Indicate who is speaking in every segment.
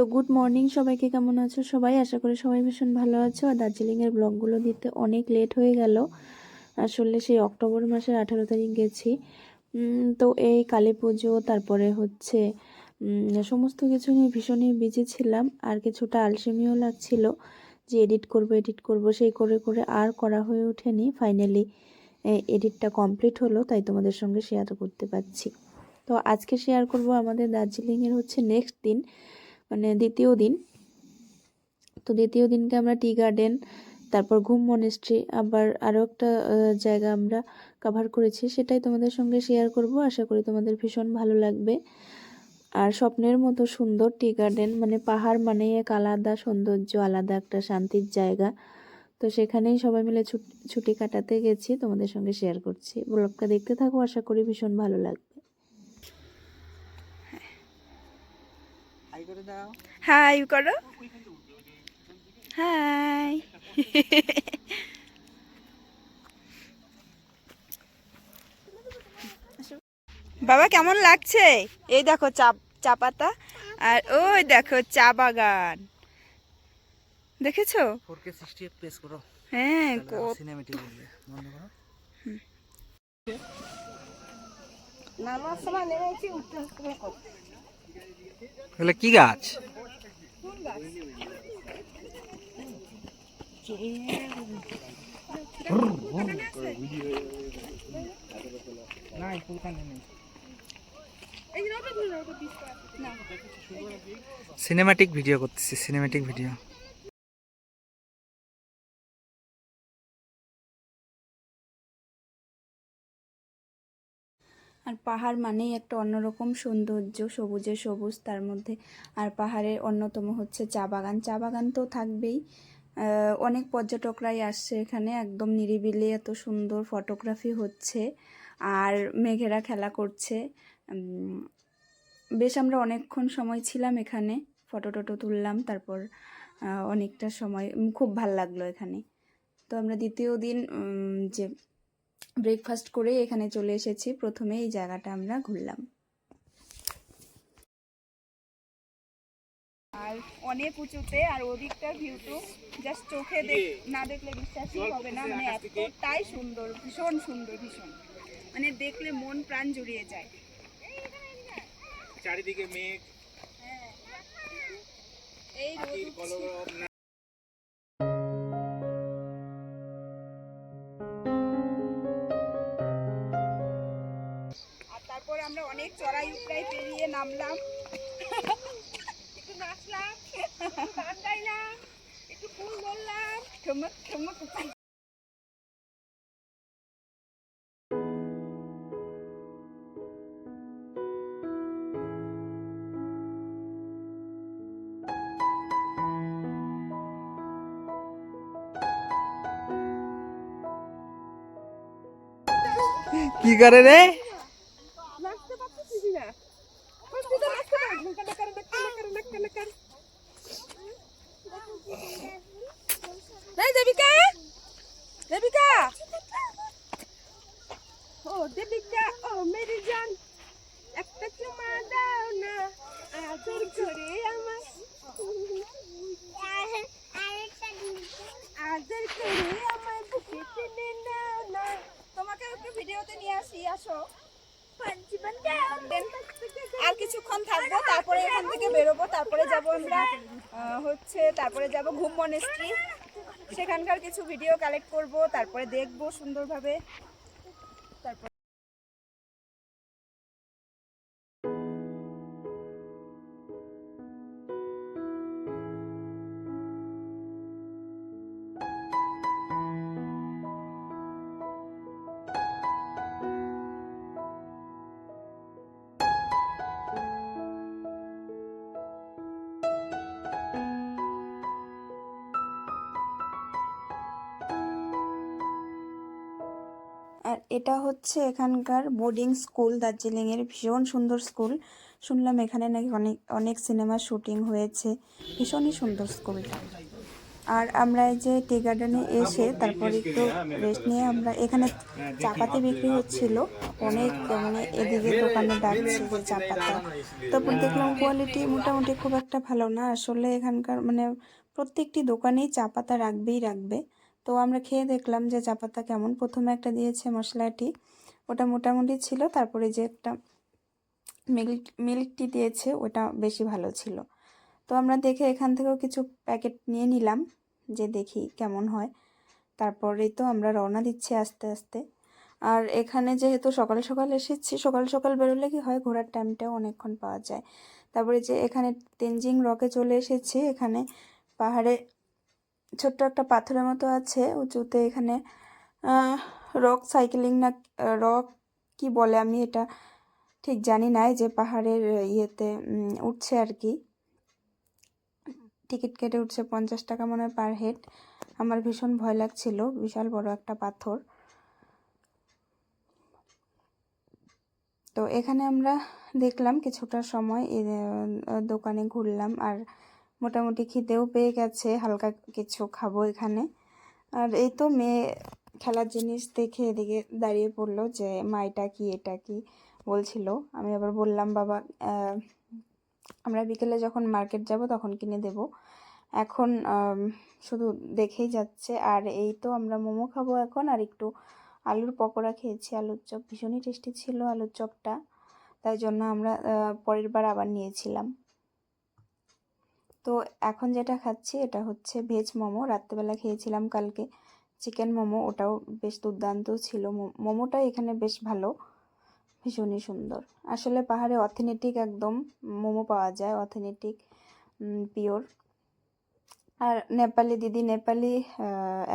Speaker 1: তো good morning সবাইকে, কেমন আছো সবাই? আশা করি সবাই ভীষণ ভালো আছো। আর দার্জিলিংয়ের ব্লগগুলো দিতে অনেক লেট হয়ে গেল। আসলে সেই অক্টোবর মাসের আঠারো তারিখ গেছি। তো এই কালী পুজো, তারপরে হচ্ছে সমস্ত কিছু নিয়ে ভীষণই বিজি ছিলাম। আর কিছুটা আলসেমিও লাগছিল যে এডিট করব এডিট করব, সেই করে করে আর করা হয়ে ওঠেনি। ফাইনালি এডিটটা কমপ্লিট হলো, তাই তোমাদের সঙ্গে শেয়ার করতে পারছি। তো আজকে শেয়ার করব আমাদের দার্জিলিংয়ের হচ্ছে নেক্সট দিন। মানে দ্বিতীয় দিন। তো দ্বিতীয় দিনকে আমরা টি গার্ডেন, তারপর ঘুম মনেস্ট্রি, আবার আরও একটা জায়গা আমরা কভার করেছি, সেটাই তোমাদের সঙ্গে শেয়ার করব। আশা করি তোমাদের ভীষণ ভালো লাগবে। আর স্বপ্নের মতো সুন্দর টি গার্ডেন মানে পাহাড় মানে এক আলাদা সৌন্দর্য, আলাদা একটা শান্তির জায়গা। তো সেখানেই সবাই মিলে ছুট- ছুটি কাটাতে গেছি, তোমাদের সঙ্গে শেয়ার করছি। ব্লগটা দেখতে থাকো, আশা করি ভীষণ ভালো লাগবে।
Speaker 2: হাই করে দাও
Speaker 1: হাই করো হাই বাবা কেমন লাগছে? এই দেখো চা চা পাতা আর ওই দেখো চা বাগান। দেখেছ? হ্যাঁ কত
Speaker 2: সিনেমেটিক বলবে বন্ধ করো। এগুলো কি গাছ? সিনেমাটিক ভিডিও করতেছি সিনেম্যাটিক ভিডিও
Speaker 1: আর পাহাড় মানেই একটা অন্যরকম সৌন্দর্য, সবুজে সবুজ তার মধ্যে। আর পাহাড়ের অন্যতম হচ্ছে চা বাগান। চা বাগান তো থাকবেই। অনেক পর্যটকরাই আসছে এখানে। একদম নিরিবিলি এত সুন্দর ফটোগ্রাফি হচ্ছে আর মেঘেরা খেলা করছে। বেশ আমরা অনেকক্ষণ সময় ছিলাম এখানে। ফটো টটো তুললাম, তারপর অনেকটা সময় খুব ভালো লাগল এখানে। তো আমরা দ্বিতীয় দিন যে ব্রেকফাস্ট করে এখানে চলে এসেছি। প্রথমে এই জায়গাটা আমরা ঘুরলাম।
Speaker 3: আর অনেক উঁচুতে আর ওদিকটা ভিউ তো জাস্ট চোখে দেখ না দেখলে বিশ্বাসই হবে না। মানে এতটাই সুন্দর ভীষণ সুন্দর ভীষণ। মানে দেখলে মন প্রাণ জুড়িয়ে যায়।
Speaker 2: চারিদিকে মেঘ।
Speaker 3: এই অনেক চড়াই পেরিয়ে নামলাম। একটু নাচলাম গান গাইলাম একটু ফুল ধরলাম ঠুমক ঠুমক
Speaker 2: কি করে রে
Speaker 3: নাচতে পারতেছিস না নাচতে তো নাচতে পার নাকা নাকা নাকা নাকা নাকা নাকা এই দেবিকা দেবিকা ও দেবিকা ও মেরি জান একটা চুমা দাও না আদর করে আমার। আদর করে আমার বুকে টেনে নাও না। তোমাকে একটু ভিডিওতে নিয়ে আসি আসো। আর কিছুক্ষণ থাকব, তারপরে এখান থেকে বেরোবো, তারপরে যাব আমরা হচ্ছে তারপরে যাব ঘুম মনেস্ট্রি সেখানকার কিছু ভিডিও কালেক্ট করব, তারপরে দেখব সুন্দরভাবে। তারপর
Speaker 1: এটা হচ্ছে এখানকার বোর্ডিং স্কুল, দার্জিলিংয়ের ভীষণ সুন্দর স্কুল। শুনলাম এখানে নাকি অনেক অনেক সিনেমার শুটিং হয়েছে। ভীষণই সুন্দর স্কুলটা আর আমরা এই যে টি গার্ডেনে এসে তারপর একটু রেস্ট নিয়ে আমরা এখানে চাপাতি বিক্রি হচ্ছিল। অনেক মানে এদিকে দোকানে ডাকছে যে চাপাতা। তারপর দেখলাম কোয়ালিটি মোটামুটি খুব একটা ভালো না। আসলে এখানকার মানে প্রত্যেকটি দোকানেই চা পাতা রাখবেই রাখবে। তো আমরা খেয়ে দেখলাম যে চা পাতা কেমন। প্রথমে একটা দিয়েছে মশলাটি ওটা মোটামুটি ছিল, তারপরে যে একটা মিল্ক মিল্ক টি দিয়েছে, ওটা বেশি ভালো ছিল। তো আমরা দেখে এখান থেকেও কিছু প্যাকেট নিয়ে নিলাম, যে দেখি কেমন হয়। তারপরেই তো আমরা রওনা দিচ্ছি আস্তে আস্তে। আর এখানে যেহেতু সকাল সকাল এসেছি, সকাল সকাল বেরোলে কি হয়, ঘোরার টাইমটাও অনেকক্ষণ পাওয়া যায়। তারপরে যে এখানে তেনজিং রকে চলে এসেছি, এখানে পাহাড়ে ছোট্ট একটা পাথরের মতো আছে, উঁচুতে এখানে রক সাইকেলিং না রক কি বলে আমি এটা ঠিক জানি না যে পাহাড়ের ইয়েতে উঠছে আর কি। টিকিট কেটে উঠছে পঞ্চাশ টাকা মনে হয় পার হেড আমার ভীষণ ভয় লাগছিল, বিশাল বড় একটা পাথর। তো এখানে আমরা দেখলাম কিছুটা সময় দোকানে ঘুরলাম আর মোটামুটি খিদেও পেয়ে গেছে, হালকা কিছু খাব এখানে। আর এই তো মেয়ে খেলার জিনিস দেখে এদিকে দাঁড়িয়ে পড়ল যে, মা, এটা কি এটা কি? বলছিল। আমি আবার বললাম, বাবা আমরা বিকেলে যখন মার্কেট যাব তখন কিনে দেব। এখন শুধু দেখেই যাচ্ছে। আর এই তো আমরা মোমো খাব এখন। আর একটু আলুর পকোড়া খেয়েছি। আলুর চপ ভীষণই টেস্টি ছিল, আলুর চপটা। তাই জন্য আমরা পরের বার আবার নিয়েছিলাম। তো এখন যেটা খাচ্ছি এটা হচ্ছে ভেজ মোমো। রাত্রেবেলা খেয়েছিলাম কালকে চিকেন মোমো, ওটাও বেশ দুর্দান্ত ছিল। মোমোটা এখানে বেশ ভালো, ভীষণই সুন্দর। আসলে পাহাড়ে অথেনেটিক একদম মোমো পাওয়া যায় অথেনেটিক পিওর আর নেপালি দিদি, নেপালি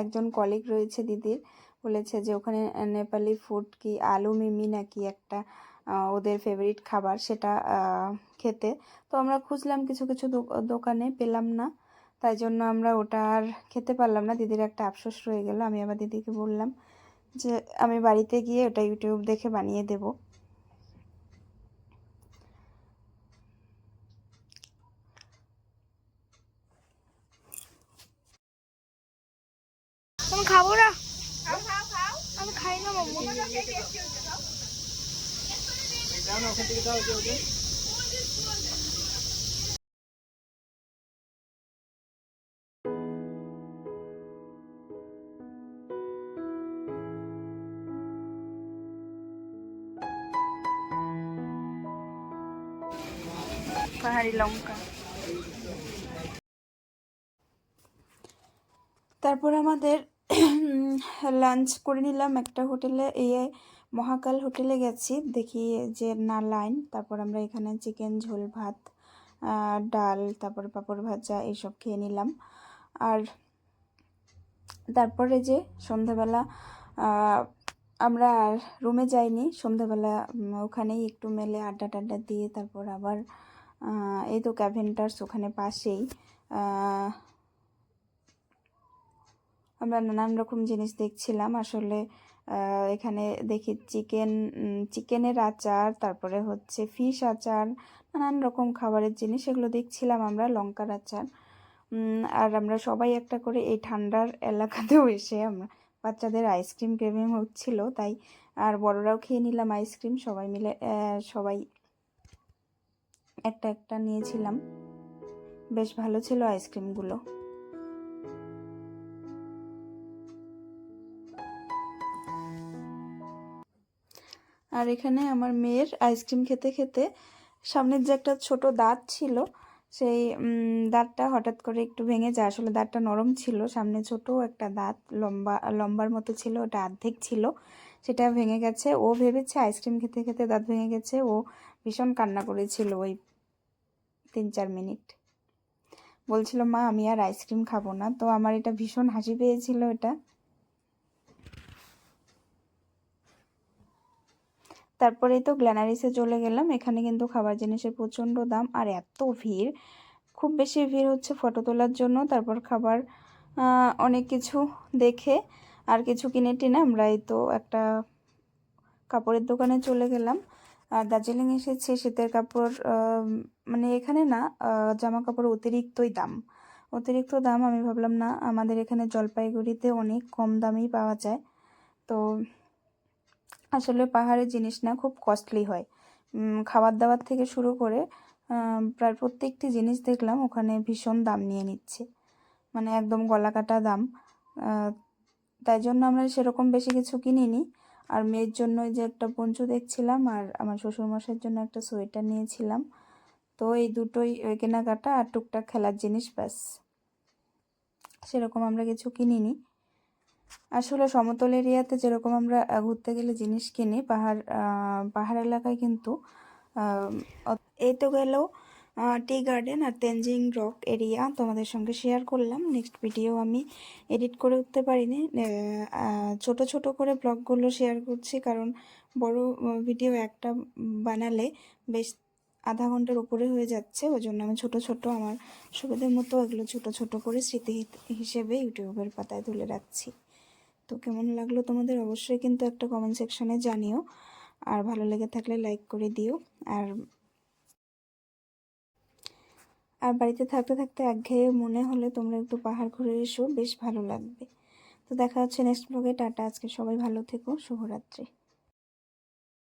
Speaker 1: একজন কলিগ রয়েছে দিদির, বলেছে যে ওখানে নেপালি ফুড কি আলু মিমি নাকি একটা ওদের ফেভারিট খাবার সেটা খেতে। তো আমরা খুঁজলাম কিছু কিছু দোকানে পেলাম না। তাই জন্য আমরা ওটা আর খেতে পারলাম না। দিদির একটা আফসোস রয়ে গেল। আমি আবার দিদিকে বললাম যে আমি বাড়িতে গিয়ে ওটা ইউটিউব দেখে বানিয়ে দেবো।
Speaker 3: খাব না? আমি খাই না
Speaker 1: পাহাড়ি লঙ্কা। তারপর আমাদের লাঞ্চ করে নিলাম একটা হোটেলে এই মহাকাল হোটেলে গেছি, দেখি যে না, লাইন। তারপর আমরা এখানে চিকেন, ঝোল, ভাত ডাল, তারপর পাঁপড় ভাজা এইসব খেয়ে নিলাম। আর তারপরে যে সন্ধ্যাবেলা আমরা আর রুমে যাইনি। সন্ধ্যাবেলা ওখানেই একটু মেলে আড্ডা টাড্ডা দিয়ে তারপর আবার এই তো ক্যাভেন্টার্স ওখানে পাশেই আমরা নানান রকম জিনিস দেখছিলাম। আসলে এখানে দেখি চিকেন চিকেনের আচার, তারপরে হচ্ছে ফিশ আচার, নানান রকম খাবারের জিনিস, এগুলো দেখছিলাম আমরা, লঙ্কার আচার। আর আমরা সবাই একটা করে এই ঠান্ডার এলাকাতেও এসে আমরা বাচ্চাদের আইসক্রিম ক্রেভিং হচ্ছিল, তাই আর বড়রাও খেয়ে নিলাম আইসক্রিম, সবাই মিলে সবাই একটা একটা নিয়েছিলাম। বেশ ভালো ছিল আইসক্রিমগুলো। আর এখানে আমার মেয়ের আইসক্রিম খেতে খেতে সামনের যে একটা ছোট দাঁত ছিল, সেই দাঁতটা হঠাৎ করে একটু ভেঙে যায়। আসলে দাঁতটা নরম ছিল, সামনে ছোট একটা দাঁত, লম্বা, লম্বার মতো ছিল, ওটা অর্ধেক ছিল, সেটা ভেঙে গেছে। ও ভেবেছে আইসক্রিম খেতে খেতে দাঁত ভেঙে গেছে। ও ভীষণ কান্না করেছিল ওই তিন চার মিনিট। বলছিল, মা, আমি আর আইসক্রিম খাব না। তো আমার এটা ভীষণ হাসি পেয়েছিল এটা। তারপরেই তো গ্ল্যানারিসে চলে গেলাম। এখানে কিন্তু খাবার জিনিসের প্রচণ্ড দাম আর এত ভিড়। খুব বেশি ভিড় হচ্ছে ফটো তোলার জন্য। তারপর খাবার অনেক কিছু দেখে আর কিছু কিনে টিনে আমরা এই তো একটা কাপড়ের দোকানে চলে গেলাম। আর দার্জিলিং এসেছি, শীতের কাপড় মানে এখানে না জামা কাপড় অতিরিক্তই দাম। অতিরিক্ত দাম আমি ভাবলাম না, আমাদের এখানে জলপাইগুড়িতে অনেক কম দামেই পাওয়া যায়। তো আসলে পাহাড়ের জিনিস না খুব কস্টলি হয়। খাবার দাবার থেকে শুরু করে প্রায় প্রত্যেকটি জিনিস দেখলাম ওখানে ভীষণ দাম নিয়ে নিচ্ছে। মানে একদম গলা কাটা দাম তাই জন্য আমরা সেরকম বেশি কিছু কিনিনি। আর মেয়ের জন্য যে একটা পঞ্চু দেখছিলাম আর আমার শ্বশুরমশাইয়ের জন্য একটা সোয়েটার নিয়েছিলাম। তো এই দুটোই কেনাকাটা আর টুকটাক খেলার জিনিস ব্যাস। সেরকম আমরা কিছু কিনিনি। আসলে সমতল এরিয়াতে যেরকম আমরা ঘুরতে গেলে জিনিস কিনি, পাহাড় পাহাড় এলাকায় কিন্তু এই তো গেল টি গার্ডেন আর তেনজিং রক এরিয়া তোমাদের সঙ্গে শেয়ার করলাম। নেক্সট ভিডিও আমি এডিট করে উঠতে পারিনি। ছোট ছোট করে ব্লগগুলো শেয়ার করছি কারণ বড় ভিডিও একটা বানালে বেশ আধা ঘণ্টার উপরে হয়ে যাচ্ছে। ওই জন্য আমি ছোট ছোট আমার সুবিধের মতো এগুলো ছোট ছোট করে স্মৃতি হিসেবে ইউটিউবের পাতায় তুলে রাখছি। তো কেমন লাগল তোমাদের অবশ্যই কিন্তু একটা কমেন্ট সেকশনে জানিও। আর ভালো লেগে থাকলে লাইক করে দিও। আর আর বাড়িতে থাকতে থাকতে একঘেয়ে মনে হলে তোমরা একটু পাহাড় ঘুরে এসো, বেশ ভালো লাগবে। তো দেখা হচ্ছে নেক্সট ব্লগে টাটা, আজকে সবাই ভালো থেকো, শুভরাত্রি।